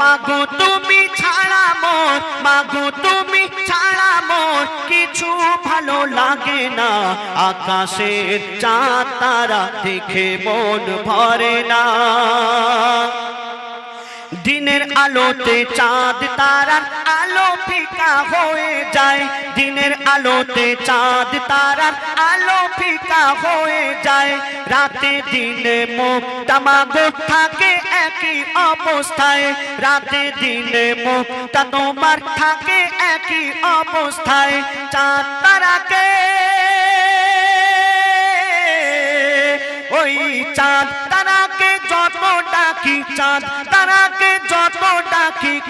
মাগো তুমি ছাড়া মোর মাগো তুমি ছাড়া মোর কিছু ভালো লাগে না। আকাশের চাঁদ, তারা দেখে মন ভরে না। দিনের আলোতে চাঁদ, তারার আলো ফিকা হয়ে যায়। দিনের আলোতে চাঁদ, তারার আলো ফিকা হয়ে যায়। রাতে দিনে মুখ তামাগো থাকে একই অবস্থায়। রাতে দিনে মুখটা তোমার থাকে একই অবস্থায়। চাঁদ, তারাকে, ওই চাঁদ চাঁদ? তারাকে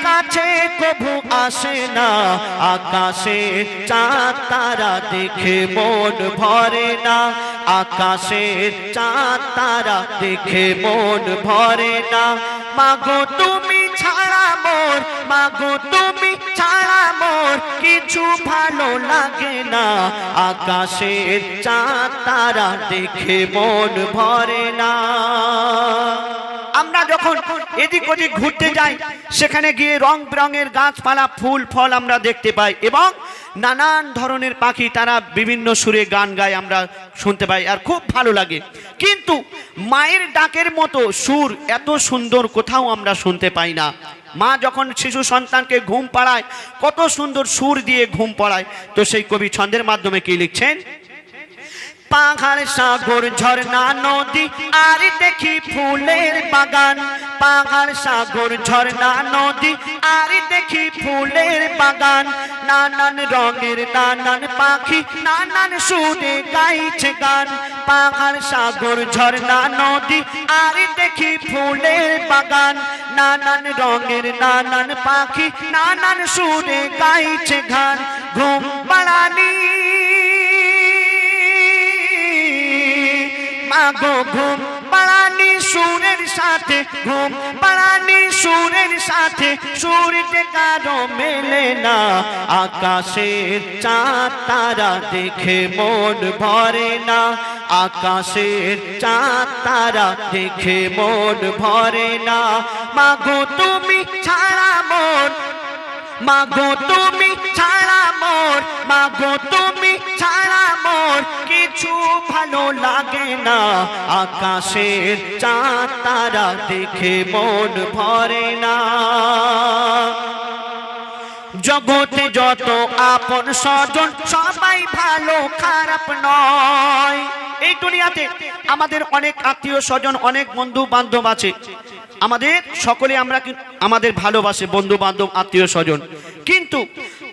কাছে? কবু আসে না আকাশে। চাঁদ তারা দেখে মন ভরে না আকাশে। চাঁদ তারা দেখে মন ভরে না। মাগো তুমি ছাড়া মোর, মাগো তুমি ছাড়া মোর, কিছু ভালো লাগে না আকাশের চাঁদ তারা দেখে মন ভরে না। যখন এদিক ওদিক ঘুরতে যাই, সেখানে গিয়ে রং বেরঙের গাছপালা, ফুল, ফল আমরা দেখতে পাই এবং নানান ধরনের পাখি তারা বিভিন্ন সুরে গান গায় আমরা শুনতে পাই আর খুব ভালো লাগে। কিন্তু মায়ের ডাকের মতো সুর এত সুন্দর কোথাও আমরা শুনতে পাই না। মা যখন শিশু সন্তানকে ঘুম পাড়ায়, কত সুন্দর সুর দিয়ে ঘুম পাড়ায়। তো সেই কবি ছন্দের মাধ্যমে কি লিখছেন? পাহাড়, সাগর, ঝর্ণা, নদী, আর দেখি ফুলের বাগান। পাহাড়, সাগর, ঝর্ণা, নদী, আর দেখি ফুলের বাগান। নানান রঙের নানান পাখি, নানান সুরে গাইছে গান। পাহাড়, সাগর, ঝর্ণা, নদী, আর দেখি ফুলের বাগান। নানান রঙের নানান পাখি, নানান সুরে গাইছে গান। ঘুম বাড়ানি মাগো ঘুম, পাড়ানি সুরের সাথে ঘুম, পাড়ানি সুরের সাথে সুরতে কারও মেলে না। আকাশের চাঁদ তারা দেখে মন ভরে না। আকাশের চাঁদ তারা দেখে মন ভরে না। মাগো তুমি ছাড়া মন মাগো তুমি ছাড়া মোর মাগো তুমি ছাড়া মোর কিছু ভালো লাগে না। আকাশের চাঁদ, তারা দেখে মন ভরে না। জগতে যত আপন স্বজন, সবাই ভালো, খারাপ নয়। এই দুনিয়াতে আমাদের অনেক আত্মীয় স্বজন, অনেক বন্ধু বান্ধব আছে। আমাদের, সকলে আমরা আমাদের ভালোবাসে বন্ধু বান্ধব আত্মীয় স্বজন। কিন্তু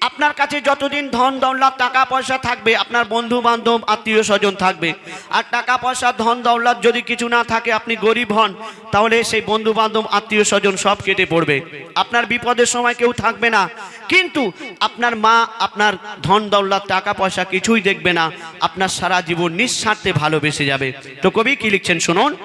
আপনার কাছে যতদিন ধন দৌলত, টাকা পয়সা থাকবে, আপনার বন্ধু বান্ধব আত্মীয় স্বজন থাকবে। আর টাকা পয়সা, ধন দৌলত যদি কিছু না থাকে, আপনি গরিব হন, তাহলে সেই বন্ধু বান্ধব আত্মীয় স্বজন সব কেটে পড়বে। আপনার বিপদের সময় কেউ থাকবে না। কিন্তু আপনার মা, আপনার ধন দৌলত, টাকা পয়সা কিছুই দেখবে না। আপনার সারা জীবন নিঃস্বার্থে ভালোবেসে যাবে। তো কবি কি লিখছেন, শুনুন।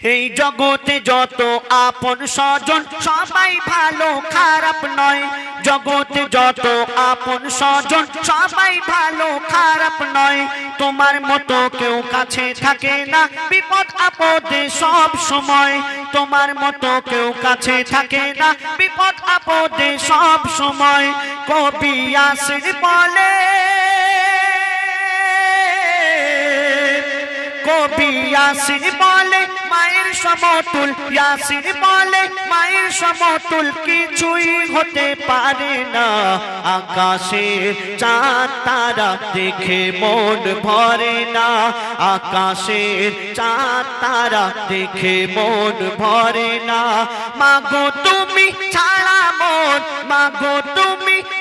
এই জগতে যত আপন স্বজন, সবাই ভালো, খারাপ নয়। জগতে যত আপন স্বজন, সবাই ভালো, খারাপ নয়। তোমার মতো কেউ কাছে থাকে না, বিপদ আপদে সব সময়। তোমার মতো কেউ কাছে থাকে না, বিপদ আপদে সব সময়। কবি আসির বলে কবি ইয়াসিন বলে মায়ের সমতুল ইয়াসিন বলে মায়ের সমতুল কিছুই হতে পারে না। আকাশে চাঁদ তারা দেখে মন ভরে না। আকাশের চাঁদ তারা দেখে মন ভরে না। মাগো তুমি ছাড়া মন মাগো তুমি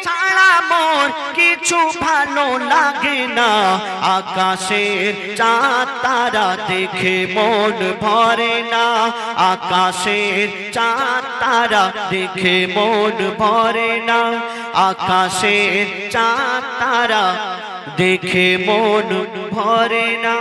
ছাড়া মন কিছু ভালো লাগে না। আকাশের চাঁদ তারা দেখে মন ভরে না। আকাশের চাঁদ তারা দেখে মন ভরে না। আকাশের চাঁদ তারা দেখে মন ভরে না।